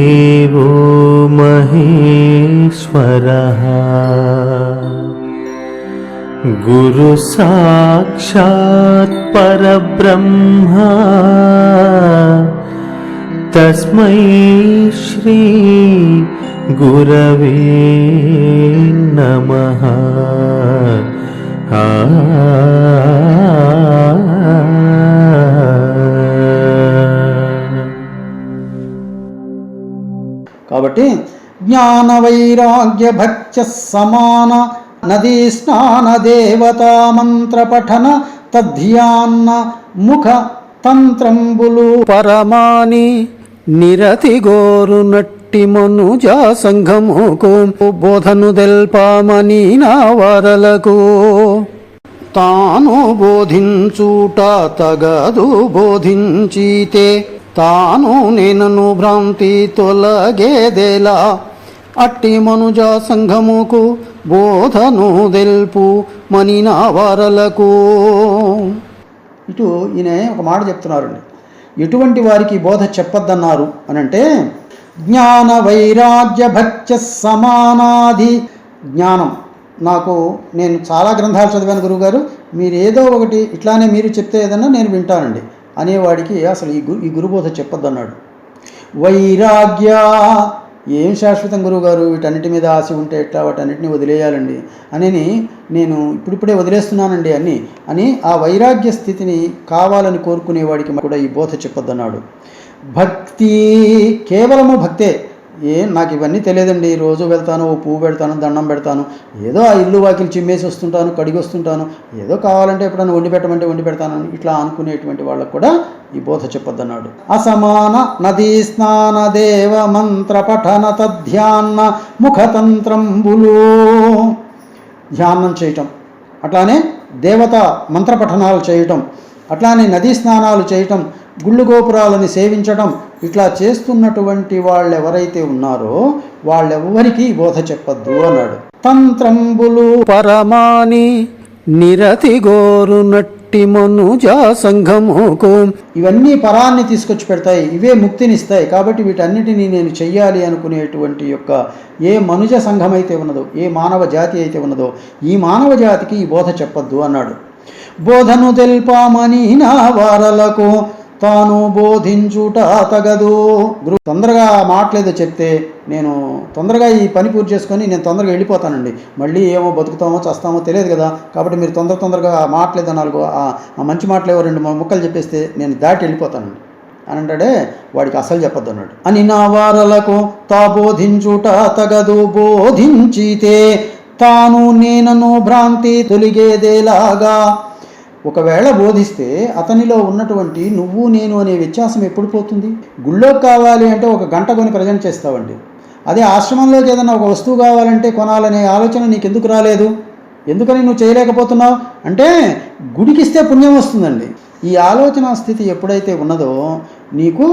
गुरुर्देवो महेश्वरः। गुरुसाक्षात् परब्रह्मा। तस्मै श्री गुरवे नमः। आ కాబట్టి జ్ఞాన వైరాగ్య భక్త్య సమాన నదీ స్నాన దేవతా మంత్ర పఠన తధ్యాన్న ముఖ తంత్రంబులు. పరమాని నిరతి గోరు నట్టి మనుజా సంఘముకు బోధను తెల్పామని నా వరలకు. తాను బోధించుట తగదు బోధించితే తాను నేనను భ్రాంతి తొలగేదేలా? అట్టి మనుజ సంఘముకు బోధను తెల్పు మనినా వారలకు ఇటు ఈయన ఒక మాట చెప్తున్నారండి. ఎటువంటి వారికి బోధ చెప్పొద్దన్నారు అని అంటే జ్ఞాన వైరాగ్య భక్త్య సమానాది జ్ఞానం. నాకు నేను చాలా గ్రంథాలు చదివాను గురువుగారు. మీరు ఏదో ఒకటి ఇట్లానే మీరు చెప్తే ఏదన్నా నేను వింటానండి. అనేవాడికి అసలు ఈ గురు ఈ గురుబోధ చెప్పొద్దన్నాడు. వైరాగ్య! ఏం శాశ్వతం గురువుగారు? వీటన్నిటి మీద ఆశ ఉంటే ఎట్లా? వాటన్నిటిని వదిలేయాలండి. అని నేను ఇప్పుడిప్పుడే వదిలేస్తున్నానండి అన్ని. అని ఆ వైరాగ్య స్థితిని కావాలని కోరుకునేవాడికి కూడా ఈ బోధ చెప్పొద్దన్నాడు. భక్తి కేవలము భక్తే ఏం నాకు ఇవన్నీ తెలియదండి. రోజు వెళ్తాను ఓ పువ్వు పెడతాను దండం పెడతాను ఏదో ఆ ఇల్లు వాకిలు చిమ్మేసి వస్తుంటాను కడిగి వస్తుంటాను ఏదో కావాలంటే ఎప్పుడైనా వండి పెట్టమంటే వండి పెడతానని ఇట్లా అనుకునేటువంటి వాళ్ళకు కూడా ఈ బోధ చెప్పొద్దన్నాడు. అసమాన నదీ స్నాన దేవ మంత్ర పఠన తధ్యాన్న ముఖతంత్రంబులు ధ్యానం చేయటం. అట్లానే దేవత మంత్ర పఠనాలు చేయటం. అట్లానే నదీ స్నానాలు చేయటం గుళ్ళు గోపురాలని సేవించటం ఇట్లా చేస్తున్నటువంటి వాళ్ళు ఎవరైతే ఉన్నారో వాళ్ళెవ్వరికీ బోధ చెప్పద్దు అన్నాడు. తంత్రంబులు పరమాని నిరతి గోరునట్టి మనుజా సంఘముకు. ఇవన్నీ పరాన్ని తీసుకొచ్చి పెడతాయి ఇవే ముక్తినిస్తాయి. కాబట్టి వీటన్నిటినీ నేను చెయ్యాలి అనుకునేటువంటి యొక్క ఏ మనుజ సంఘం అయితే ఉన్నదో ఏ మానవ జాతి అయితే ఉన్నదో ఈ మానవ జాతికి ఈ బోధ చెప్పద్దు అన్నాడు. బోధను తెల్పామని నా వారలకు తాను బోధించుట తగదు. తొందరగా మాట్లేదో చెప్తే నేను తొందరగా ఈ పని పూర్తి చేసుకొని నేను తొందరగా వెళ్ళిపోతానండి. మళ్ళీ ఏమో బతుకుతామో చస్తామో తెలియదు కదా. కాబట్టి మీరు తొందర తొందరగా మాట్లేదు నాలుగు ఆ మంచి మాటలు రెండు ముక్కలు చెప్పేస్తే నేను దాటి వెళ్ళిపోతానండి. అని అంటాడే వాడికి అసలు చెప్పొద్దు అన్నాడు. అని నా వారలకు తా బోధించుట తగదు. బోధించితే తాను నేనను భ్రాంతి తొలిగేదేలాగా ఒకవేళ బోధిస్తే అతనిలో ఉన్నటువంటి నువ్వు నేను అనే వ్యత్యాసం ఎప్పుడు పోతుంది? గుళ్ళోకి కావాలి అంటే ఒక గంట కొని ప్రజెంట్ చేస్తావండి. అదే ఆశ్రమంలోకి ఏదైనా ఒక వస్తువు కావాలంటే కొనాలనే ఆలోచన నీకు ఎందుకు రాలేదు? ఎందుకని నువ్వు చేయలేకపోతున్నావు? అంటే గుడికిస్తే పుణ్యం వస్తుందండి. ఈ ఆలోచన స్థితి ఎప్పుడైతే ఉన్నదో నీకు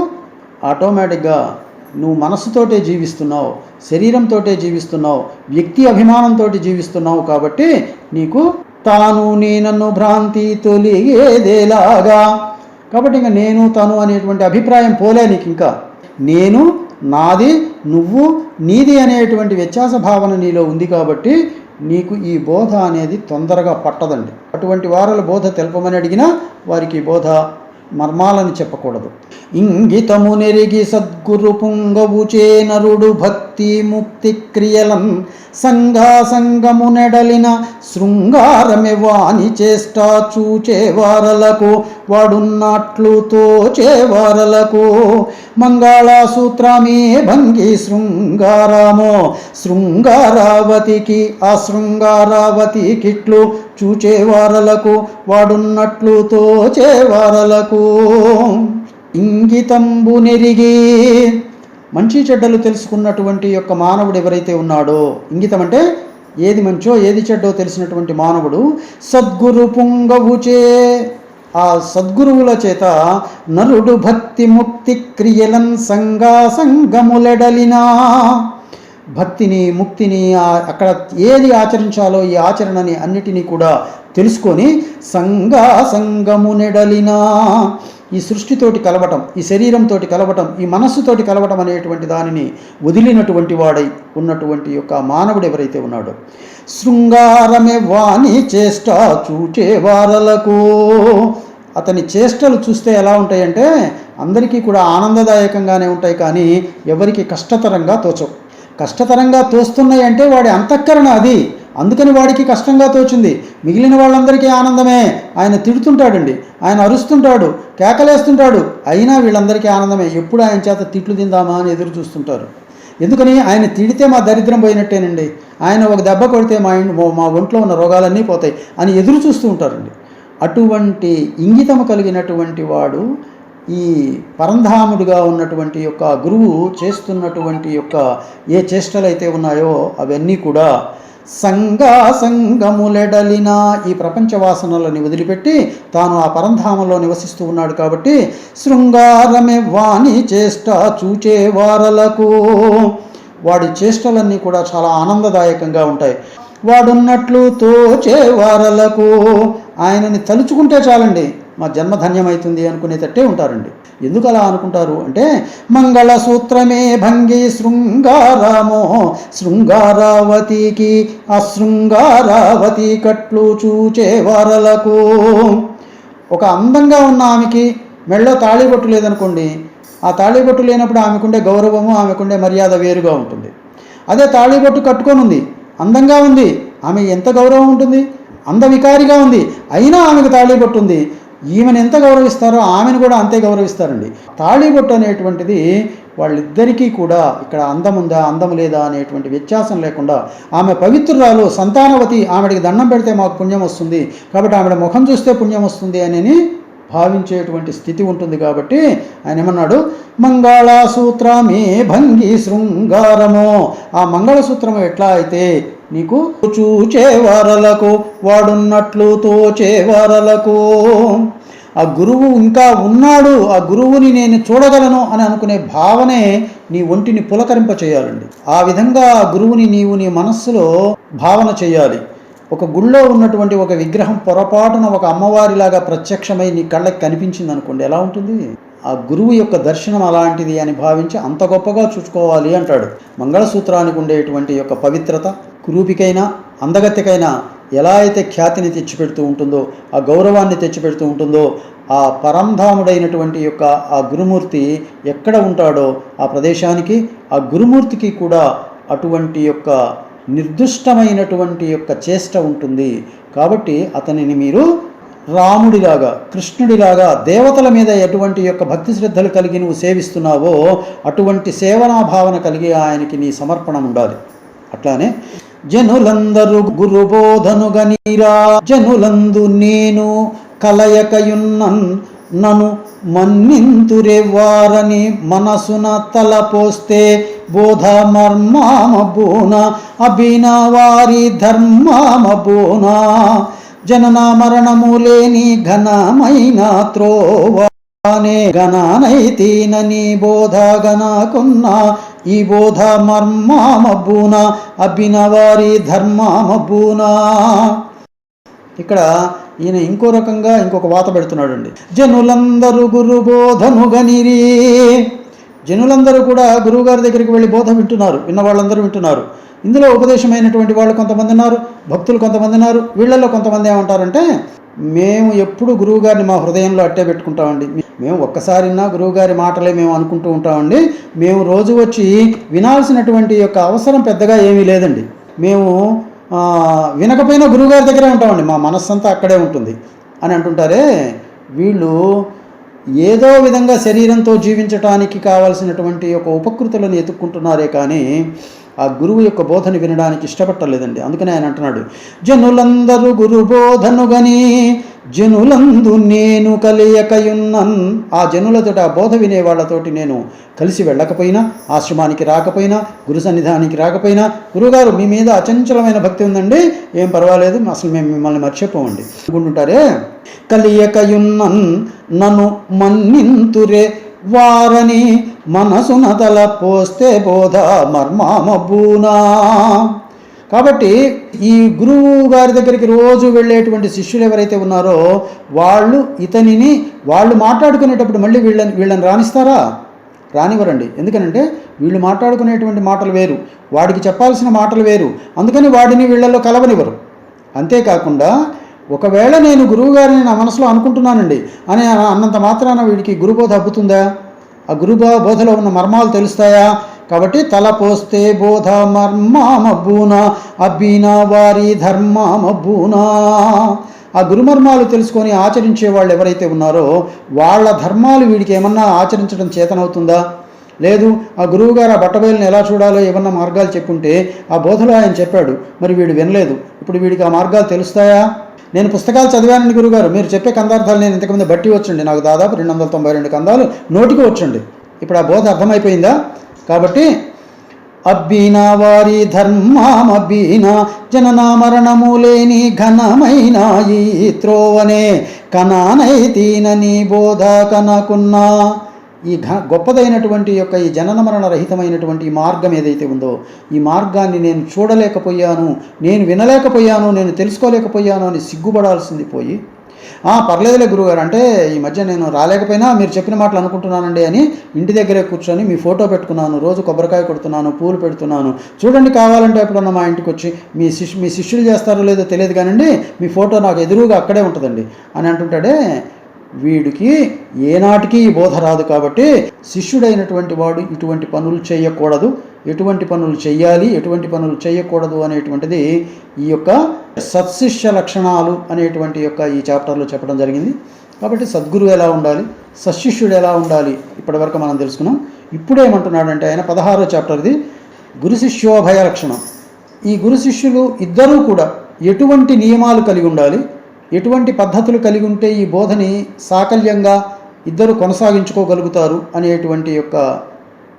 ఆటోమేటిక్గా నువ్వు మనస్సుతోటే జీవిస్తున్నావు శరీరంతోటే జీవిస్తున్నావు వ్యక్తి అభిమానంతో జీవిస్తున్నావు కాబట్టి నీకు తాను నేనన్ను భ్రాంతి తొలిగేదేలాగా. కాబట్టి ఇంకా నేను తను అనేటువంటి అభిప్రాయం పోలే నీకు ఇంకా నేను నాది నువ్వు నీది అనేటువంటి వ్యత్యాస భావన నీలో ఉంది కాబట్టి నీకు ఈ బోధ అనేది తొందరగా పట్టదండి. అటువంటి వారల బోధ తెలపమని అడిగినా వారికి బోధ మర్మాలని చెప్పకూడదు. ఇంగితము నెరిగి సద్గురు పుంగవుచే నరుడు భక్తి ముక్తి క్రియలం సంఘా నెడలిన శృంగారమే వాని చేష్ట చూచేవారలకు వాడున్నట్లు తోచేవారలకు. మంగళసూత్రమే భంగి శృంగారమో శృంగారావతికి ఆ శృంగారావతి కిట్లు చూచేవారలకు వాడున్నట్లు తోచేవారలకు. ఇంగితంబు నెరిగి మంచి చెడ్డలు తెలుసుకున్నటువంటి యొక్క మానవుడు ఎవరైతే ఉన్నాడో ఇంగితం అంటే ఏది మంచో ఏది చెడ్డో తెలిసినటువంటి మానవుడు సద్గురు పుంగవుచే ఆ సద్గురువుల చేత నరుడు భక్తి ముక్తి క్రియలన్ సంగా సంగములెడలినా భక్తిని ముక్తిని అక్కడ ఏది ఆచరించాలో ఈ ఆచరణని అన్నిటినీ కూడా తెలుసుకొని సంగా సంగము నెడలినా ఈ సృష్టితోటి కలవటం ఈ శరీరంతోటి కలవటం ఈ మనస్సుతోటి కలవటం అనేటువంటి దానిని వదిలినటువంటి వాడై ఉన్నటువంటి యొక్క మానవుడు ఎవరైతే ఉన్నాడో. శృంగారమే వాణి చేష్ట చూచే వారలకు. అతని చేష్టలు చూస్తే ఎలా ఉంటాయంటే అందరికీ కూడా ఆనందదాయకంగానే ఉంటాయి కానీ ఎవరికి కష్టతరంగా తోచవు. కష్టతరంగా తోస్తున్నాయి అంటే వాడి అంతఃకరణ అది. అందుకని వాడికి కష్టంగా తోచింది. మిగిలిన వాళ్ళందరికీ ఆనందమే. ఆయన తిడుతుంటాడండి. ఆయన అరుస్తుంటాడు. కేకలేస్తుంటాడు. అయినా వీళ్ళందరికీ ఆనందమే. ఎప్పుడు ఆయన చేత తిట్లు తిందామా అని ఎదురు చూస్తుంటారు. ఎందుకని? ఆయన తిడితే మా దరిద్రం పోయినట్టేనండి. ఆయన ఒక దెబ్బ కొడితే మా ఇంటి మా ఒంట్లో ఉన్న రోగాలన్నీ పోతాయి అని ఎదురు చూస్తూ ఉంటారండి. అటువంటి ఇంగితము కలిగినటువంటి వాడు ఈ పరంధాముడిగా ఉన్నటువంటి యొక్క గురువు చేస్తున్నటువంటి యొక్క ఏ చేష్టలు అయితే ఉన్నాయో అవన్నీ కూడా సంగా సంగములెడలిన ఈ ప్రపంచ వాసనలని వదిలిపెట్టి తాను ఆ పరంధామంలో నివసిస్తూ ఉన్నాడు కాబట్టి శృంగారమే వాణి చేష్ట చూచేవారలకు వాడి చేష్టలన్నీ కూడా చాలా ఆనందదాయకంగా ఉంటాయి. వాడున్నట్లు తోచే వారలకు. ఆయనని తలుచుకుంటే చాలండి మా జన్మ ధన్యమవుతుంది అనుకునేటట్టే ఉంటారండి. ఎందుకు అలా అనుకుంటారు అంటే మంగళసూత్రమే భంగి శృంగారమో శృంగారావతికి ఆ కట్లు చూచే వరలకు. ఒక అందంగా ఉన్న ఆమెకి మెళ్ళో తాళిబొట్టు లేదనుకోండి ఆ తాళిబొట్టు లేనప్పుడు ఆమెకుండే గౌరవము ఆమెకుండే మర్యాద వేరుగా ఉంటుంది. అదే తాళిబొట్టు కట్టుకొని ఉంది అందంగా ఉంది ఆమె ఎంత గౌరవం ఉంటుంది? అందవికారిగా ఉంది అయినా ఆమెకు తాళిబొట్టు ఉంది. ఈమెను ఎంత గౌరవిస్తారో ఆమెను కూడా అంతే గౌరవిస్తారండి. తాళిబొట్టు అనేటువంటిది వాళ్ళిద్దరికీ కూడా ఇక్కడ అందం ఉందా అందం లేదా అనేటువంటి వ్యత్యాసం లేకుండా ఆమె పవిత్రురాలు సంతానవతి ఆమెడికి దండం పెడితే మాకు పుణ్యం వస్తుంది కాబట్టి ఆమెడ ముఖం చూస్తే పుణ్యం వస్తుంది అని భావించేటువంటి స్థితి ఉంటుంది కాబట్టి ఆయన ఏమన్నాడు? మంగళసూత్రమే భంగి శృంగారము. ఆ మంగళసూత్రము ఎట్లా అయితే నీకు చూచే వారలకు వాడున్నట్లు తోచే వారలకు ఆ గురువు ఇంకా ఉన్నాడు ఆ గురువుని నేను చూడగలను అని అనుకునే భావనే నీ ఒంటిని పులకరింప చేయాలండి ఆ విధంగా ఆ గురువుని నీవు నీ మనస్సులో భావన చేయాలి. ఒక గుళ్ళో ఉన్నటువంటి ఒక విగ్రహం పొరపాటున ఒక అమ్మవారిలాగా ప్రత్యక్షమై నీ కళ్ళకి కనిపించింది అనుకోండి ఎలా ఉంటుంది? ఆ గురువు యొక్క దర్శనం అలాంటిది అని భావించి అంత గొప్పగా చూసుకోవాలి అంటాడు. మంగళసూత్రానికి ఉండేటువంటి యొక్క పవిత్రత కురూపికైనా అందగత్తెకైనా ఎలా అయితే ఖ్యాతిని తెచ్చిపెడుతూ ఉంటుందో ఆ గౌరవాన్ని తెచ్చిపెడుతూ ఉంటుందో ఆ పరంధాముడైనటువంటి యొక్క ఆ గురుమూర్తి ఎక్కడ ఉంటాడో ఆ ప్రదేశానికి ఆ గురుమూర్తికి కూడా అటువంటి యొక్క నిర్దిష్టమైనటువంటి యొక్క చేష్ట ఉంటుంది. కాబట్టి అతనిని మీరు రాముడిలాగా కృష్ణుడిలాగా దేవతల మీద ఎటువంటి యొక్క భక్తి శ్రద్ధలు కలిగి నువ్వు సేవిస్తున్నావో అటువంటి సేవనా భావన కలిగి ఆయనకి నీ సమర్పణ ఉండాలి. అట్లానే జనులందరు గురుబోధనుగనీరా. జనులందు నేను కలయకయున్నన్ నను మన్నింతురెవ్వారని మనసున తలపోస్తే బోధ మర్మామబూన అభిన వారి ధర్మామబూన జనన మరణము లేని ఘనమైన త్రోవానే గణనైతీనని బోధ గణకున్న ఈ బోధ మర్మామబూన అభినవారి వారి ఇక్కడ ఈయన ఇంకో రకంగా ఇంకొక వాత పెడుతున్నాడండి. జనులందరూ గురు బోధను గనిరి. జనులందరూ కూడా గురువుగారి దగ్గరికి వెళ్ళి బోధ వింటున్నారు విన్న వాళ్ళందరూ వింటున్నారు. ఇందులో ఉపదేశమైనటువంటి వాళ్ళు కొంతమంది ఉన్నారు భక్తులు కొంతమంది ఉన్నారు వీళ్ళల్లో కొంతమంది ఏమంటారంటే మేము ఎప్పుడు గురువుగారిని మా హృదయంలో అట్టే పెట్టుకుంటామండి. మేము ఒక్కసారినా గురువుగారి మాటలే మేము అనుకుంటూ ఉంటామండి. మేము రోజు వచ్చి వినాల్సినటువంటి యొక్క అవసరం పెద్దగా ఏమీ లేదండి. మేము వినకపోయినా గురువుగారి దగ్గరే ఉంటామండి. మా మనస్సంతా అక్కడే ఉంటుంది. అని అంటుంటారే వీళ్ళు ఏదో విధంగా శరీరంతో జీవించటానికి కావాల్సినటువంటి ఒక ఉపకృతులను ఎత్తుక్కుంటున్నారే కానీ ఆ గురువు యొక్క బోధను వినడానికి ఇష్టపట్టలేదండి. అందుకని ఆయన అంటున్నాడు జనులందరూ గురు బోధను గని జనులందు నేను కలియకయున్నన్. ఆ జనులతో ఆ బోధ వినే వాళ్ళతోటి నేను కలిసి వెళ్ళకపోయినా ఆశ్రమానికి రాకపోయినా గురు సన్నిధానికి రాకపోయినా గురుగారు మీ మీద అచంచలమైన భక్తి ఉందండి ఏం పర్వాలేదు అసలు మేము మిమ్మల్ని మర్చిపోమండి అనుకుంటుంటారే కలియకయున్నన్ నన్ను మన్నింతురే వారని మనసున తల పోస్తే బోధ మర్మామబూనా కాబట్టి ఈ గురువు గారి దగ్గరికి రోజు వెళ్ళేటువంటి శిష్యులు ఎవరైతే ఉన్నారో వాళ్ళు ఇతనిని వాళ్ళు మాట్లాడుకునేటప్పుడు మళ్ళీ వీళ్ళని వీళ్ళని రాణిస్తారా? రానివ్వరండి. ఎందుకనంటే వీళ్ళు మాట్లాడుకునేటువంటి మాటలు వేరు వాడికి చెప్పాల్సిన మాటలు వేరు అందుకని వాడిని వీళ్ళల్లో కలవనివ్వరు. అంతేకాకుండా ఒకవేళ నేను గురువుగారిని నా మనసులో అనుకుంటున్నానండి అని అన్నంత మాత్రాన వీడికి గురుబోధ అబ్బుతుందా? ఆ గురుబో బోధలో ఉన్న మర్మాలు తెలుస్తాయా? కాబట్టి తల పోస్తే బోధ మర్మామబ్బూనా అబ్బీనా వారి ధర్మామబ్బూనా. ఆ గురుమర్మాలు తెలుసుకొని ఆచరించే వాళ్ళు ఎవరైతే ఉన్నారో వాళ్ళ ధర్మాలు వీడికి ఏమన్నా ఆచరించడం చేతనవుతుందా? లేదు ఆ గురువుగారు ఆ బట్టబయలుని ఎలా చూడాలో ఏమన్నా మార్గాలు చెప్పుంటే ఆ బోధలో ఆయన చెప్పాడు. మరి వీడు వినలేదు. ఇప్పుడు వీడికి ఆ మార్గాలు తెలుస్తాయా? నేను పుస్తకాలు చదివానండి గురుగారు మీరు చెప్పే కందార్థాలు నేను ఇంతకుముందు బట్టి వచ్చండి. నాకు దాదాపు రెండు వందల తొంభై రెండు కందాలు నోటికి వచ్చండి. ఇప్పుడు ఆ బోధ అర్థమైపోయిందా? కాబట్టి అబ్బీనా వారి ధర్మామబ్బీనా జననా మరణము లేని ఘనమైన ఈ త్రోవనే కనానైతీనని బోధ కనకున్నా. ఈ ఘ గొప్పదైనటువంటి యొక్క ఈ జనన మరణ రహితమైనటువంటి ఈ మార్గం ఏదైతే ఉందో ఈ మార్గాన్ని నేను చూడలేకపోయాను నేను వినలేకపోయాను నేను తెలుసుకోలేకపోయాను అని సిగ్గుపడాల్సింది పోయి "ఆ, పర్లేదులే గురువుగారు అంటే ఈ మధ్య నేను రాలేకపోయినా మీరు చెప్పిన మాటలు అనుకుంటున్నానండి అని ఇంటి దగ్గరే కూర్చొని మీ ఫోటో పెట్టుకున్నాను రోజు కొబ్బరికాయ కొడుతున్నాను పూలు పెడుతున్నాను. చూడండి కావాలంటే ఎప్పుడన్నా మా ఇంటికి వచ్చి మీ శిష్యు మీ శిష్యులు చేస్తారో లేదో తెలియదు కానండి మీ ఫోటో నాకు ఎదురుగా అక్కడే ఉంటుందండి అని అంటుంటాడే వీడికి ఏనాటికి ఈ బోధ రాదు కాబట్టి శిష్యుడైనటువంటి వాడు ఇటువంటి పనులు చేయకూడదు. ఎటువంటి పనులు చేయాలి ఎటువంటి పనులు చేయకూడదు అనేటువంటిది ఈ యొక్క సత్శిష్య లక్షణాలు అనేటువంటి యొక్క ఈ చాప్టర్లో చెప్పడం జరిగింది. కాబట్టి సద్గురువు ఎలా ఉండాలి సశిష్యుడు ఎలా ఉండాలి ఇప్పటివరకు మనం తెలుసుకున్నాం. ఇప్పుడేమంటున్నాడంటే ఆయన పదహారో చాప్టర్ది గురు శిష్యోభయ లక్షణం. ఈ గురు శిష్యులు ఇద్దరూ కూడా ఎటువంటి నియమాలు కలిగి ఉండాలి ఎటువంటి పద్ధతులు కలిగి ఉంటే ఈ బోధని సాకల్యంగా ఇద్దరు కొనసాగించుకోగలుగుతారు అనేటువంటి యొక్క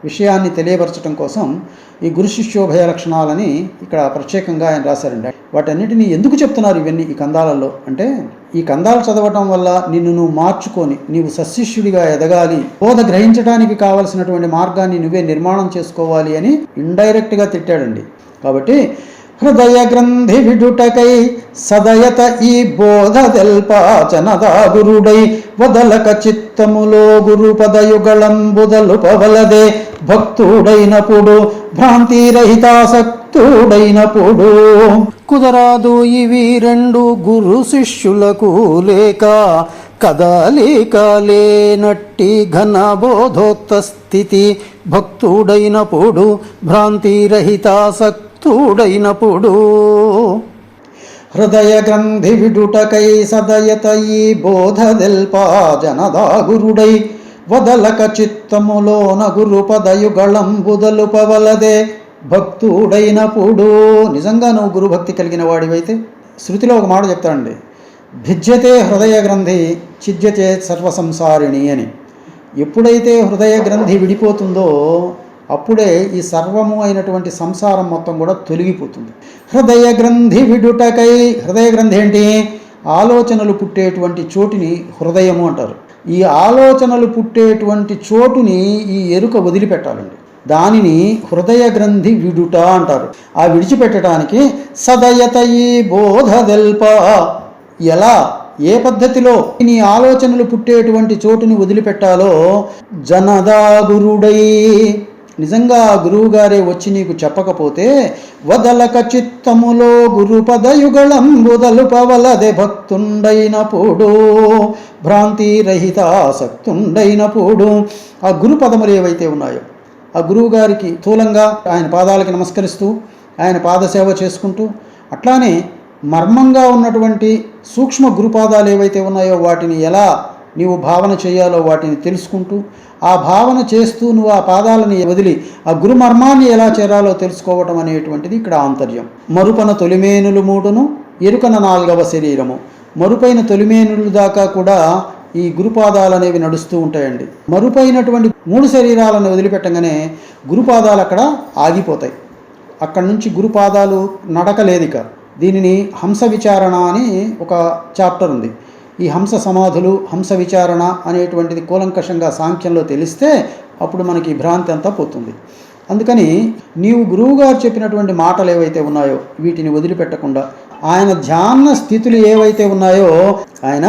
విషయాన్ని తెలియపరచడం కోసం ఈ గురు శిష్యోభయ లక్షణాలని ఇక్కడ ప్రత్యేకంగా ఆయన రాశారండి. వాటన్నిటిని ఎందుకు చెప్తున్నారు ఇవన్నీ ఈ కందాలలో? అంటే ఈ కందాలు చదవటం వల్ల నిన్ను నువ్వు మార్చుకొని నీవు సశిష్యుడిగా ఎదగాలి బోధ గ్రహించడానికి కావలసినటువంటి మార్గాన్ని నువ్వే నిర్మాణం చేసుకోవాలి అని ఇండైరెక్ట్గా తిట్టాడండి. కాబట్టి హృదయ గ్రంథి విడుటకై సదయత ఈ బోధ తెల్పాచనదా గురుడై వదలక చిత్తములో గురుపదయుగళంబుదలు పవలదే భక్తుడైనప్పుడు భ్రాంతి రహితాసక్తుడైనప్పుడు కుదరాదు ఇవి రెండు గురు శిష్యులకు లేక కదలిక లేనట్టి ఘన బోధోక్త స్థితి భక్తుడైనప్పుడు భ్రాంతి రహితాసక్తుడైనప్పుడు హృదయ గ్రంథి విడుటకై సదయత ఈ బోధదెల్పా జనదా గురుడై వదలక చిత్తములోన గురుపదయుగళం పదయుగళంబుదలు పవలదే భక్తుడైనప్పుడు నిజంగా నువ్వు గురుభక్తి కలిగిన వాడివైతే. శృతిలో ఒక మాట చెప్తానండి భిజ్యతే హృదయ గ్రంథి ఛిద్యతే సర్వసంసారిణి అని. ఎప్పుడైతే హృదయ గ్రంథి విడిపోతుందో అప్పుడే ఈ సర్వము అయినటువంటి సంసారం మొత్తం కూడా తొలగిపోతుంది. హృదయ గ్రంథి విడుటకై హృదయ గ్రంథి ఏంటి ఆలోచనలు పుట్టేటువంటి చోటుని హృదయము అంటారు. ఈ ఆలోచనలు పుట్టేటువంటి చోటుని ఈ ఎరుక వదిలిపెట్టాలండి. దానిని హృదయ గ్రంథి విడుట అంటారు. ఆ విడిచిపెట్టడానికి సదయత ఈ బోధదెల్ప. ఎలా? ఏ పద్ధతిలో నీ ఆలోచనలు పుట్టేటువంటి చోటుని వదిలిపెట్టాలో జనదా గురుడై నిజంగా ఆ వచ్చి నీకు చెప్పకపోతే వదలక చిత్తములో గురుపదయుగళం పదయుగళం పవలదే భక్తుండైనప్పుడు భ్రాంతి రహిత ఆసక్తుండైనప్పుడు ఆ గురు పదములు ఏవైతే ఉన్నాయో ఆ గురువుగారికి స్థూలంగా ఆయన పాదాలకి నమస్కరిస్తూ ఆయన పాదసేవ చేసుకుంటూ అట్లానే మర్మంగా ఉన్నటువంటి సూక్ష్మ గురుపాదాలు ఏవైతే ఉన్నాయో వాటిని ఎలా నీవు భావన చేయాలో వాటిని తెలుసుకుంటూ ఆ భావన చేస్తూ నువ్వు ఆ పాదాలని వదిలి ఆ గురుమర్మాన్ని ఎలా చేరాలో తెలుసుకోవటం అనేటువంటిది ఇక్కడ ఆంతర్యం. మరుపన తొలిమేనులు మూడును ఎరుకన నాలుగవ శరీరము. మరుపైన తొలిమేనులు దాకా కూడా ఈ గురుపాదాలు అనేవి నడుస్తూ ఉంటాయండి. మరుపైనటువంటి మూడు శరీరాలను వదిలిపెట్టగానే గురుపాదాలు అక్కడ ఆగిపోతాయి. అక్కడి నుంచి గురుపాదాలు నడక లేదిక దీనిని హంస విచారణ అని ఒక చాప్టర్ ఉంది. ఈ హంస సమాధులు హంస విచారణ అనేటువంటిది కూలంకషంగా సాంఖ్యంలో తెలిస్తే అప్పుడు మనకి భ్రాంతి అంతా పోతుంది. అందుకని నీవు గురువుగారు చెప్పినటువంటి మాటలు ఏవైతే ఉన్నాయో వీటిని వదిలిపెట్టకుండా ఆయన ధ్యాన స్థితులు ఏవైతే ఉన్నాయో ఆయన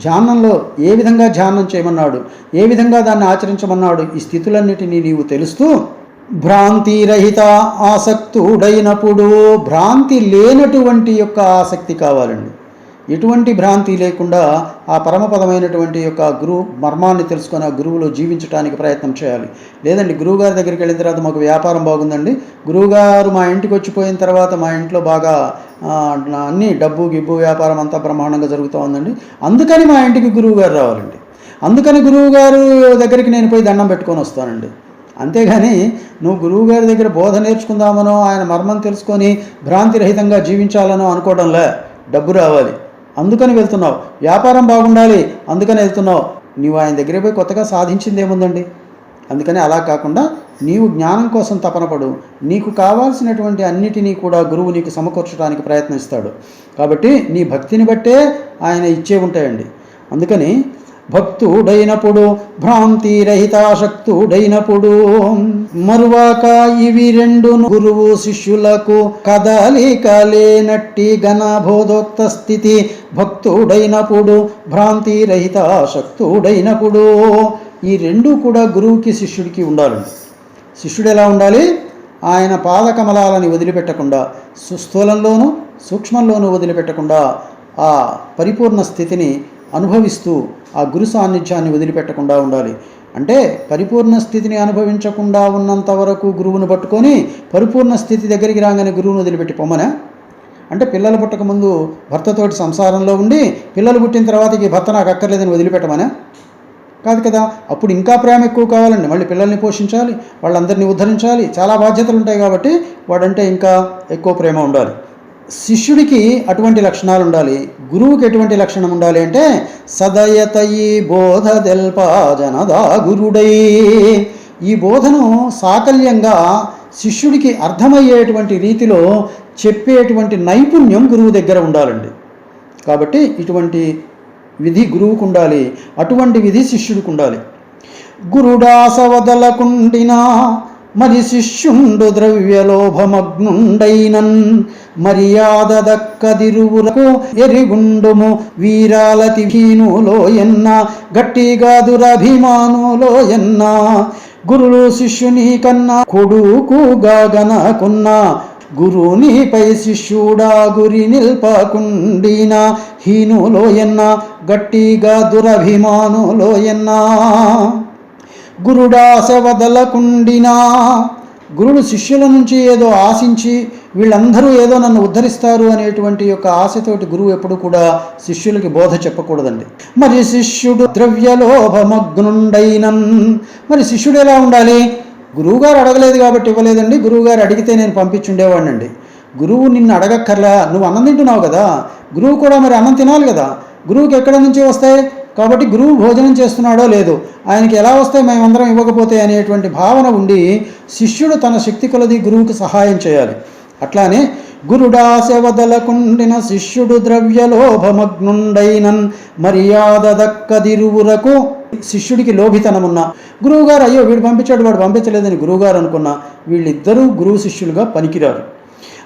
ధ్యానంలో ఏ విధంగా ధ్యానం చేయమన్నాడు ఏ విధంగా దాన్ని ఆచరించమన్నాడు ఈ స్థితులన్నిటినీ నీవు తెలుస్తూ భ్రాంతిరహిత ఆసక్తుడైనప్పుడు భ్రాంతి లేనటువంటి యొక్క ఆసక్తి కావాలండి. ఎటువంటి భ్రాంతి లేకుండా ఆ పరమపదమైనటువంటి యొక్క గురువు మర్మాన్ని తెలుసుకొని ఆ గురువులో జీవించడానికి ప్రయత్నం చేయాలి. లేదండి గురువుగారి దగ్గరికి వెళ్ళిన తర్వాత మాకు వ్యాపారం బాగుందండి. గురువుగారు మా ఇంటికి వచ్చిపోయిన తర్వాత మా ఇంట్లో బాగా అన్నీ అన్ని డబ్బు గిబ్బు వ్యాపారం అంతా బ్రహ్మాండంగా జరుగుతూ ఉందండి. అందుకని మా ఇంటికి గురువుగారు రావాలండి. అందుకని గురువుగారు దగ్గరికి నేను పోయి దండం పెట్టుకొని వస్తానండి. అంతేగాని నువ్వు గురువుగారి దగ్గర బోధ నేర్చుకుందామనో ఆయన మర్మం తెలుసుకొని భ్రాంతిరహితంగా జీవించాలనో అనుకోవడంలే. డబ్బు రావాలి. అందుకని వెళ్తున్నావు. వ్యాపారం బాగుండాలి. అందుకని వెళ్తున్నావు. నీవు ఆయన దగ్గర పోయి కొత్తగా సాధించింది ఏముందండి అందుకని అలా కాకుండా నీవు జ్ఞానం కోసం తపనపడు నీకు కావాల్సినటువంటి అన్నిటినీ కూడా గురువు నీకు సమకూర్చడానికి ప్రయత్నిస్తాడు. కాబట్టి నీ భక్తిని బట్టే ఆయన ఇచ్చే ఉంటాయండి. అందుకని భక్తుడైనప్పుడు భ్రాంతి రహితాశక్తుడైనప్పుడు మరువాక ఇవి రెండు గురువు శిష్యులకు కదలిక లేనట్టి ఘనబోధోక్త స్థితి. భక్తుడైనప్పుడు భ్రాంతి రహితాశక్తుడైనప్పుడు ఈ రెండు కూడా గురువుకి శిష్యుడికి ఉండాలండి. శిష్యుడు ఎలా ఉండాలి? ఆయన పాదకమలాలని వదిలిపెట్టకుండా సుస్థూలంలోనూ సూక్ష్మంలోనూ వదిలిపెట్టకుండా ఆ పరిపూర్ణ స్థితిని అనుభవిస్తూ ఆ గురు సాన్నిధ్యాన్ని వదిలిపెట్టకుండా ఉండాలి. అంటే పరిపూర్ణ స్థితిని అనుభవించకుండా ఉన్నంత వరకు గురువును పట్టుకొని పరిపూర్ణ స్థితి దగ్గరికి రాగానే గురువును వదిలిపెట్టి పొమ్మనా? అంటే పిల్లలు పుట్టకముందు భర్తతోటి సంసారంలో ఉండి పిల్లలు పుట్టిన తర్వాత ఈ భర్త నాకు అక్కర్లేదని వదిలిపెట్టమనా? కాదు కదా అప్పుడు ఇంకా ప్రేమ ఎక్కువ కావాలండి. మళ్ళీ పిల్లల్ని పోషించాలి వాళ్ళందరినీ ఉద్ధరించాలి. చాలా బాధ్యతలు ఉంటాయి కాబట్టి వాడంటే ఇంకా ఎక్కువ ప్రేమ ఉండాలి. శిష్యుడికి అటువంటి లక్షణాలు ఉండాలి. గురువుకి ఎటువంటి లక్షణం ఉండాలి అంటే సదయతయి బోధ జనదా గురుడై. ఈ బోధను సాకల్యంగా శిష్యుడికి అర్థమయ్యేటువంటి రీతిలో చెప్పేటువంటి నైపుణ్యం గురువు దగ్గర ఉండాలండి. కాబట్టి ఇటువంటి విధి గురువుకు ఉండాలి అటువంటి విధి శిష్యుడికి ఉండాలి గురుడాస వదలకుండినా మరి శిష్యుండు ద్రవ్యలోభమగ్నుండైనన్ మర్యాద దక్కదిరువులకు ఎరిగుండుము వీరాలతి భీనులో ఎన్న గట్టిగాదురభిమానులో ఎన్న గురులు శిష్యుని కన్నా కొడుకుగా గనకున్నా గురునిపై శిష్యుడా గురి నిల్పకుండిన హీనులో ఎన్న గట్టిగా దురభిమానులో ఎన్నా గురుడాశ వదలకుండినా గురుడు శిష్యుల నుంచి ఏదో ఆశించి వీళ్ళందరూ ఏదో నన్ను ఉద్ధరిస్తారు అనేటువంటి యొక్క ఆశతోటి గురువు ఎప్పుడు కూడా శిష్యులకి బోధ చెప్పకూడదండి. మరి శిష్యుడు ద్రవ్యలోభమగ్నుండైనన్. మరి శిష్యుడు ఎలా ఉండాలి? గురువుగారు అడగలేదు కాబట్టి ఇవ్వలేదండి. గురువుగారు అడిగితే నేను పంపించుండేవాడినండి గురువు నిన్ను అడగక్కర్లా. నువ్వు అన్నం తింటున్నావు కదా. గురువు కూడా మరి అన్నం తినాలి కదా. గురువుకి ఎక్కడి నుంచి వస్తాయి? కాబట్టి గురువు భోజనం చేస్తున్నాడో లేదో ఆయనకి ఎలా వస్తే మేమందరం ఇవ్వకపోతే అనేటువంటి భావన ఉండి శిష్యుడు తన శక్తి కొలది గురువుకి సహాయం చేయాలి. అట్లానే గురుడాస వదలకుండిన శిష్యుడు ద్రవ్యలోభమగ్నుండైనన్ మర్యాద దక్కదిరువురకు శిష్యుడికి లోభితనమున్న. గురువుగారు అయ్యో వీడు పంపించాడు వాడు పంపించలేదని గురువుగారు అనుకున్న వీళ్ళిద్దరూ గురువు శిష్యులుగా పనికిరారు.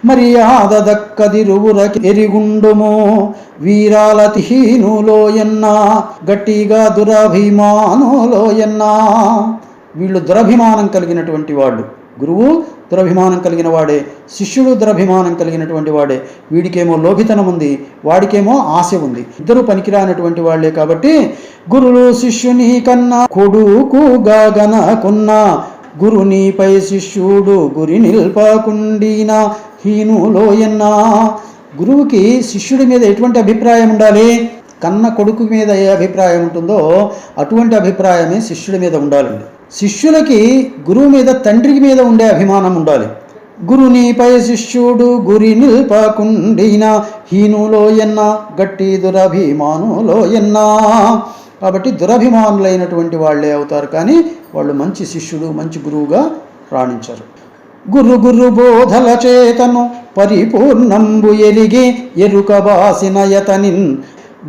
మర్యాద దక్కదిరువురకి ఎరిగుండుము వీరాలతిహీనులో ఎన్నా గట్టిగా దురభిమానులో ఎన్నా వీళ్ళు దురభిమానం కలిగినటువంటి వాళ్ళు. గురువు దురభిమానం కలిగిన వాడే శిష్యుడు దురభిమానం కలిగినటువంటి వాడే. వీడికేమో లోభితనం ఉంది వాడికేమో ఆశ ఉంది. ఇద్దరు పనికిరానటువంటి వాళ్ళే కాబట్టి గురులు శిష్యుని కన్నా కొడుకుగా గనకున్నా గురునిపై శిష్యుడు గురి నిల్పకుండినా. హీనులో ఎన్నా? గురువుకి శిష్యుడి మీద ఎటువంటి అభిప్రాయం ఉండాలి? కన్న కొడుకు మీద ఏ అభిప్రాయం ఉంటుందో అటువంటి అభిప్రాయమే శిష్యుడి మీద ఉండాలండి. శిష్యులకి గురువు మీద తండ్రికి మీద ఉండే అభిమానం ఉండాలి. గురునిపై శిష్యుడు గురి నిల్పకుండిన హీనులో ఎన్న? గట్టి దురభిమానులో ఎన్నా? కాబట్టి దురభిమానులైనటువంటి వాళ్ళే అవుతారు కానీ వాళ్ళు మంచి శిష్యుడు మంచి గురువుగా రాణించరు. గురు గురు బోధల చేతను పరిపూర్ణంబు ఎరిగి ఎరుక బాసిన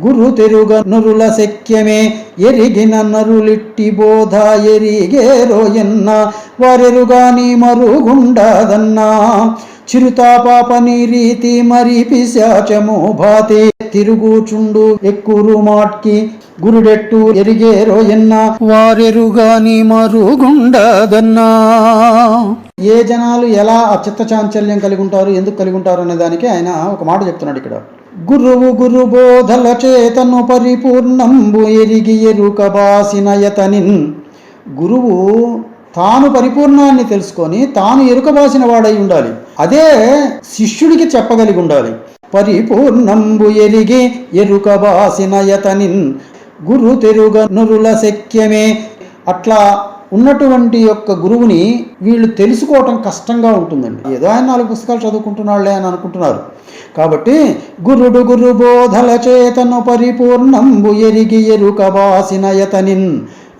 గురు తెరుగ నరుల శక్యమే ఎరిగిన నరులిట్టి బోధ ఎరిగేరో ఎన్న వారెరుగాని మరుగుండదన్నా. చిరుతాపాపని రీతి మరి పిశాచము భాతి తిరుగుచుండు ఎక్కురు మాట్కి గురుడెట్టు ఎరిగేరో ఎన్న వారెరుగాని మరుగుండదన్నా. ఏ జనాలు ఎలా అచిత్త చిత్త చాంచల్యం కలిగి ఉంటారు ఎందుకు కలిగి ఉంటారు అనే దానికి ఆయన ఒక మాట చెప్తున్నాడు ఇక్కడ. గురువు గురు బోధల చేతను పరిపూర్ణంబు ఎరిగి ఎరుక బాసినయతనిన్ గురువు తాను పరిపూర్ణాన్ని తెలుసుకొని తాను ఎరుకబాసిన వాడై ఉండాలి. అదే శిష్యుడికి చెప్పగలిగి ఉండాలి. పరిపూర్ణంబు ఎరిగి ఎరుక బాసినయతనిన్ గురు తెరుగ నురుల శక్యమే. అట్లా ఉన్నటువంటి యొక్క గురువుని వీళ్ళు తెలుసుకోవటం కష్టంగా ఉంటుందండి. ఏదో ఆయన నాలుగు పుస్తకాలు చదువుకుంటున్నాళ్ళే అని అనుకుంటున్నారు. కాబట్టి గురుడు గురు బోధల చేతను పరిపూర్ణంబు ఎరిగి ఎరుక బాసినయతనిన్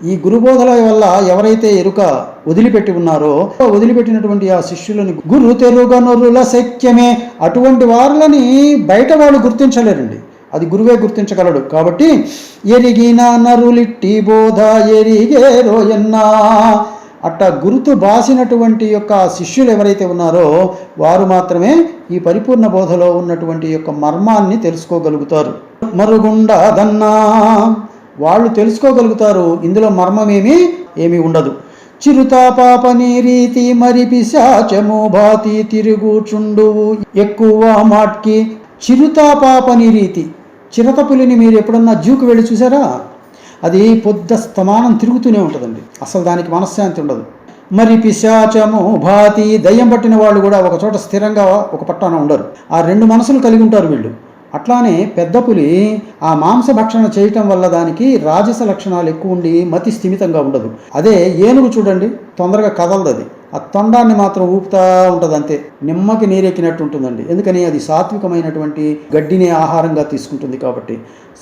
ఈ గురుబోధల వల్ల ఎవరైతే ఎరుక వదిలిపెట్టి ఉన్నారో వదిలిపెట్టినటువంటి ఆ శిష్యులని గురు తెరుగనరుల శక్యమే. అటువంటి వారులని బయట వాళ్ళు గుర్తించలేరండి. అది గురువే గుర్తించగలడు. కాబట్టి ఎరిగిన నరులిట్టి బోధ ఎరిగేరో ఎన్నా అట్ట గురుతు బాసినటువంటి యొక్క శిష్యులు ఎవరైతే ఉన్నారో వారు మాత్రమే ఈ పరిపూర్ణ బోధలో ఉన్నటువంటి యొక్క మర్మాన్ని తెలుసుకోగలుగుతారు. మరుగుండదన్నా వాళ్ళు తెలుసుకోగలుగుతారు. ఇందులో మర్మమేమి ఏమీ ఉండదు. చిరుతాపాపని రీతి మరి శాచము భాతి తిరుగుచుండువు ఎక్కువ మాట్కి. చిరుతాపాపని రీతి చిరతపులిని మీరు ఎప్పుడన్నా జూకు వెళ్ళి చూసారా? అది పొద్ద స్తమానం తిరుగుతూనే ఉంటుందండి. అసలు దానికి మనశ్శాంతి ఉండదు. మరి పిశాచము భాతి దయ్యం పట్టిన వాళ్ళు కూడా ఒక చోట స్థిరంగా ఒక పట్టాన ఉండరు. ఆ రెండు మనసులు కలిగి ఉంటారు వీళ్ళు. అట్లానే పెద్ద పులి ఆ మాంస భక్షణ చేయటం వల్ల దానికి రాజస లక్షణాలు ఎక్కువ ఉండి మతి స్థిమితంగా ఉండదు. అదే ఏనుగు చూడండి తొందరగా కదలదు అది ఆ తొండాన్ని మాత్రం ఊపుతా ఉంటుంది అంతే. నిమ్మకి నీరెక్కినట్టు ఉంటుందండి. ఎందుకని అది సాత్వికమైనటువంటి గడ్డిని ఆహారంగా తీసుకుంటుంది కాబట్టి.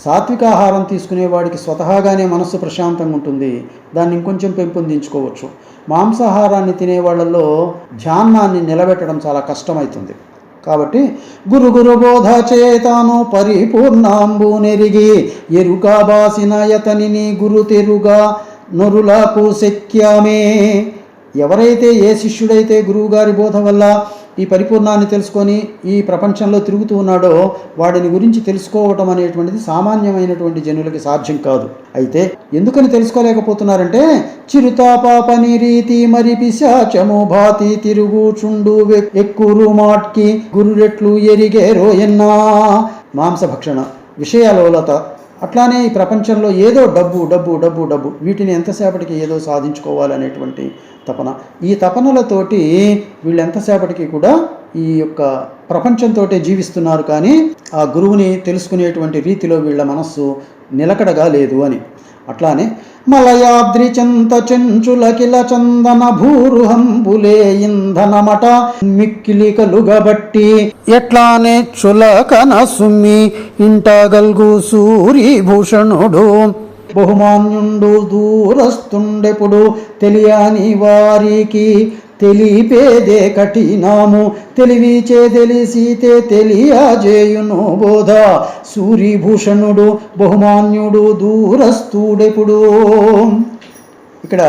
సాత్విక ఆహారం తీసుకునే వాడికి స్వతహాగానే మనస్సు ప్రశాంతంగా ఉంటుంది. దాన్ని ఇంకొంచెం పెంపొందించుకోవచ్చు. మాంసాహారాన్ని తినే వాళ్ళల్లో ధ్యానాన్ని నిలబెట్టడం చాలా కష్టమవుతుంది కాబట్టి గురు గురు బోధ చేతాను పరిపూర్ణాంబు నెరిగి ఎరుక బాసిన యతనిని గురు తెరుగా నొరులకు శక్యమే. ఎవరైతే ఏ శిష్యుడైతే గురువుగారి బోధ వల్ల ఈ పరిపూర్ణాన్ని తెలుసుకొని ఈ ప్రపంచంలో తిరుగుతూ ఉన్నాడో వాడిని గురించి తెలుసుకోవటం అనేటువంటిది సామాన్యమైనటువంటి జనులకి సాధ్యం కాదు. అయితే ఎందుకని తెలుసుకోలేకపోతున్నారంటే చిరుతాపాపని రీతి మరి పిశాచము భాతి తిరుగుచుండు ఎక్కురు మాట్కి గురురెట్లు ఎరిగేరో ఎన్నా. మాంసభక్షణ విషయాలోలత అట్లానే ఈ ప్రపంచంలో ఏదో డబ్బు డబ్బు డబ్బు డబ్బు వీటిని ఎంతసేపటికి ఏదో సాధించుకోవాలనేటువంటి తపన. ఈ తపనలతోటి వీళ్ళు ఎంతసేపటికి కూడా ఈ యొక్క ప్రపంచంతో జీవిస్తున్నారు కానీ ఆ గురువుని తెలుసుకునేటువంటి రీతిలో వీళ్ళ మనస్సు నిలకడగా లేదు అని. అట్లానే మలయాద్రి చింత చెంచులకిల చందన భూరుహంబులే ఇంధనమట మిక్కిలి కలుగబట్టి ఎట్లానే చులకన సుమ్మి ఇంటగల్గు సూర్యభూషణుడు బహుమాన్యుండు దూరస్తుండెప్పుడు తెలియని వారికి తెలిపేదే కఠినాము తెలివిచే తెలిసితే తెలియజేయును బోధ. సూర్యభూషణుడు బహుమాన్యుడు దూరస్తుడెప్పుడు ఇక్కడ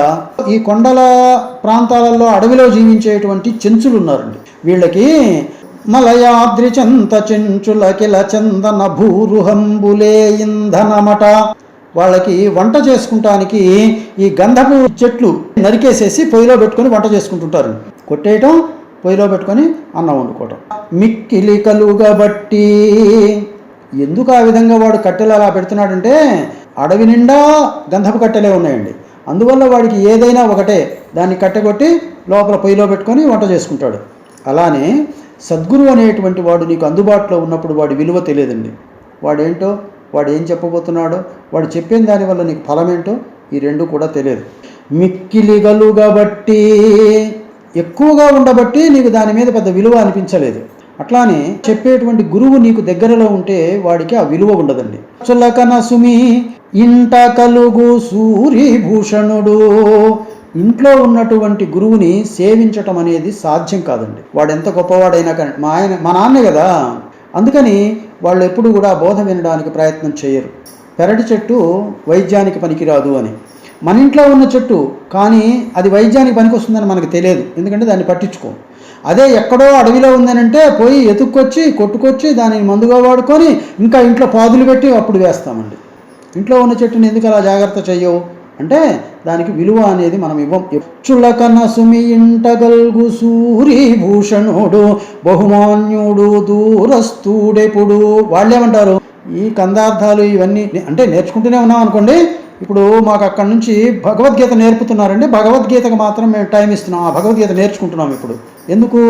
ఈ కొండల ప్రాంతాలలో అడవిలో జీవించేటువంటి చెంచులు ఉన్నారండి వీళ్ళకి మలయాద్రి చెంత చెంచుల కిల చందన భూరుహంబులే ఇంధనమట. వాళ్ళకి వంట చేసుకుంటానికి ఈ గంధపు చెట్లు నరికేసేసి పొయ్యిలో పెట్టుకొని వంట చేసుకుంటుంటారు. కొట్టేయటం పొయ్యిలో పెట్టుకొని అన్నం వండుకోవటం. మిక్కిలి కలుగబట్టి ఎందుకు ఆ విధంగా వాడు కట్టెలు అలా పెడుతున్నాడంటే అడవి నిండా గంధపు కట్టెలే ఉన్నాయండి. అందువల్ల వాడికి ఏదైనా ఒకటే దాన్ని కట్టగొట్టి లోపల పొయ్యిలో పెట్టుకొని వంట చేసుకుంటాడు. అలానే సద్గురు అనేటువంటి వాడు నీకు అందుబాటులో ఉన్నప్పుడు వాడి విలువ తెలియదండి. వాడేంటో వాడు ఏం చెప్పబోతున్నాడో? వాడు చెప్పిన దానివల్ల నీకు ఫలమేంటో ఈ రెండు కూడా తెలియదు. మిక్కిలి గలుగబట్టి ఎక్కువగా ఉండబట్టి నీకు దాని మీద పెద్ద విలువ అనిపించలేదు. అట్లానే చెప్పేటువంటి గురువు నీకు దగ్గరలో ఉంటే వాడికి ఆ విలువ ఉండదండి. చులకన సుమి ఇంట కలుగు సూర్యభూషణుడు. ఇంట్లో ఉన్నటువంటి గురువుని సేవించటం అనేది సాధ్యం కాదండి. వాడు ఎంత గొప్పవాడైనా కానీ మా ఆయన మా నాన్నే కదా? అందుకని వాళ్ళు ఎప్పుడు కూడా బోధ వినడానికి ప్రయత్నం చేయరు. పెరటి చెట్టు వైద్యానికి పనికిరాదు అని. మన ఇంట్లో ఉన్న చెట్టు కానీ అది వైద్యానికి పనికొస్తుందని మనకు తెలియదు. ఎందుకంటే దాన్ని పట్టించుకో. అదే ఎక్కడో అడవిలో ఉందనంటే పోయి ఎతుక్కొచ్చి కొట్టుకొచ్చి దానిని మందుగా వాడుకొని ఇంకా ఇంట్లో పాదులు పెట్టి అప్పుడు వేస్తామండి. ఇంట్లో ఉన్న చెట్టుని ఎందుకు అలా జాగ్రత్త చేయవు అంటే దానికి విలువ అనేది మనం ఇవ్వం. చులకన సుమి ఇంటగల్గు సూరీభూషణుడు బహుమాన్యుడు దూరస్తుడెప్పుడు వాళ్ళేమంటారు? ఈ కందార్థాలు ఇవన్నీ అంటే నేర్చుకుంటూనే ఉన్నాం అనుకోండి. ఇప్పుడు మాకు అక్కడి నుంచి భగవద్గీత నేర్పుతున్నారండి. భగవద్గీతకు మాత్రం మేము టైం ఇస్తున్నాం. ఆ భగవద్గీత నేర్చుకుంటున్నాం ఇప్పుడు. ఎందుకు?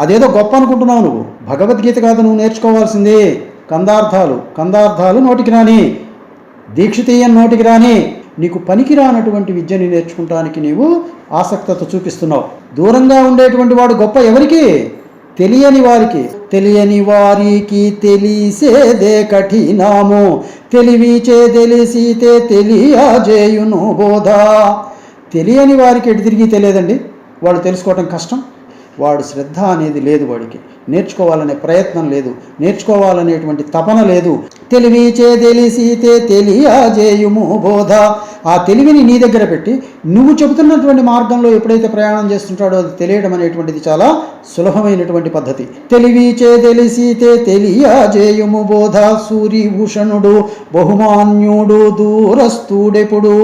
అదేదో గొప్ప అనుకుంటున్నావు నువ్వు. భగవద్గీత కాదు నువ్వు నేర్చుకోవాల్సింది. కందార్థాలు. కందార్థాలు నోటికి రాని. దీక్షితీయం నోటికి రాని. నీకు పనికిరానటువంటి విద్యని నేర్చుకుంటానికి నీవు ఆసక్తత చూపిస్తున్నావు. దూరంగా ఉండేటువంటి వాడు గొప్ప ఎవరికి? తెలియని వారికి. తెలియని వారికి తెలిసేదే కఠినాము. తెలివిచే తెలిసితే తెలియజేయును బోధ. తెలియని వారికి ఎటు తిరిగి తెలియదండి? వాళ్ళు తెలుసుకోవటం కష్టం. వాడు శ్రద్ధ అనేది లేదు వాడికి. నేర్చుకోవాలనే ప్రయత్నం లేదు. నేర్చుకోవాలనేటువంటి తపన లేదు. తెలివిచే తెలిసితే తెలియజేయుము బోధ. ఆ తెలివిని నీ దగ్గర పెట్టి నువ్వు చెబుతున్నటువంటి మార్గంలో ఎప్పుడైతే ప్రయాణం చేస్తుంటాడో అది తెలియడం అనేటువంటిది చాలా సులభమైనటువంటి పద్ధతి. తెలివిచే తెలిసితే తెలియజేయుము బోధ. సూర్యభూషణుడు బహుమాన్యుడు దూరస్తుడెప్పుడు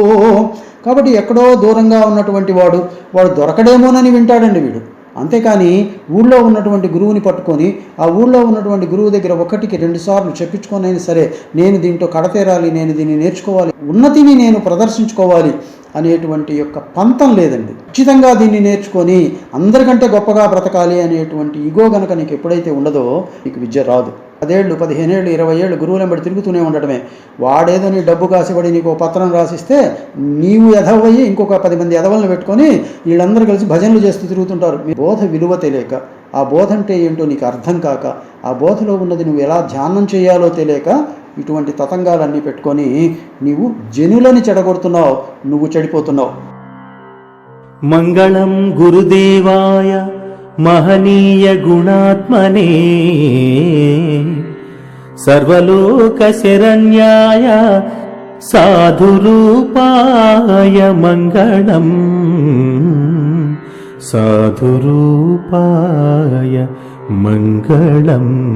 కాబట్టి ఎక్కడో దూరంగా ఉన్నటువంటి వాడు వాడు దొరకడేమోనని వింటాడండి వీడు. అంతేకాని ఊళ్ళో ఉన్నటువంటి గురువుని పట్టుకొని ఆ ఊళ్ళో ఉన్నటువంటి గురువు దగ్గర ఒకటికి రెండు సార్లు చెప్పించుకొనైనా సరే నేను దీంట్లో కడతేరాలి నేను దీన్ని నేర్చుకోవాలి ఉన్నతిని నేను ప్రదర్శించుకోవాలి అనేటువంటి యొక్క పంతం లేదండి. ఉచితంగా దీన్ని నేర్చుకొని అందరికంటే గొప్పగా బ్రతకాలి అనేటువంటి ఇగో గనక నీకు ఎప్పుడైతే ఉండదో నీకు విద్య రాదు. పదేళ్ళు పదిహేనేళ్ళు ఇరవై ఏళ్ళు గురువులు వెంబడి తిరుగుతూనే ఉండడమే వాడేదో నీ డబ్బు కాసిపడి నీకు పత్రం రాసిస్తే నీవు ఎదవయ్యి ఇంకొక పది మంది ఎదవలను పెట్టుకొని వీళ్ళందరూ కలిసి భజనలు చేస్తూ తిరుగుతుంటారు. మీ బోధ విలువ తెలియక ఆ బోధ అంటే ఏంటో నీకు అర్థం కాక ఆ బోధలో ఉన్నది నువ్వు ఎలా ధ్యానం చేయాలో తెలియక ఇటువంటి తతంగాలన్నీ పెట్టుకొని నీవు జనులని చెడగొడుతున్నావు నువ్వు చెడిపోతున్నావు. మంగళం గురుదేవాయ మహనీయ గుణాత్మనే. సర్వలోక శరణ్యాయ సాధురూపాయ మంగళం. సాధురూపాయ మంగళం.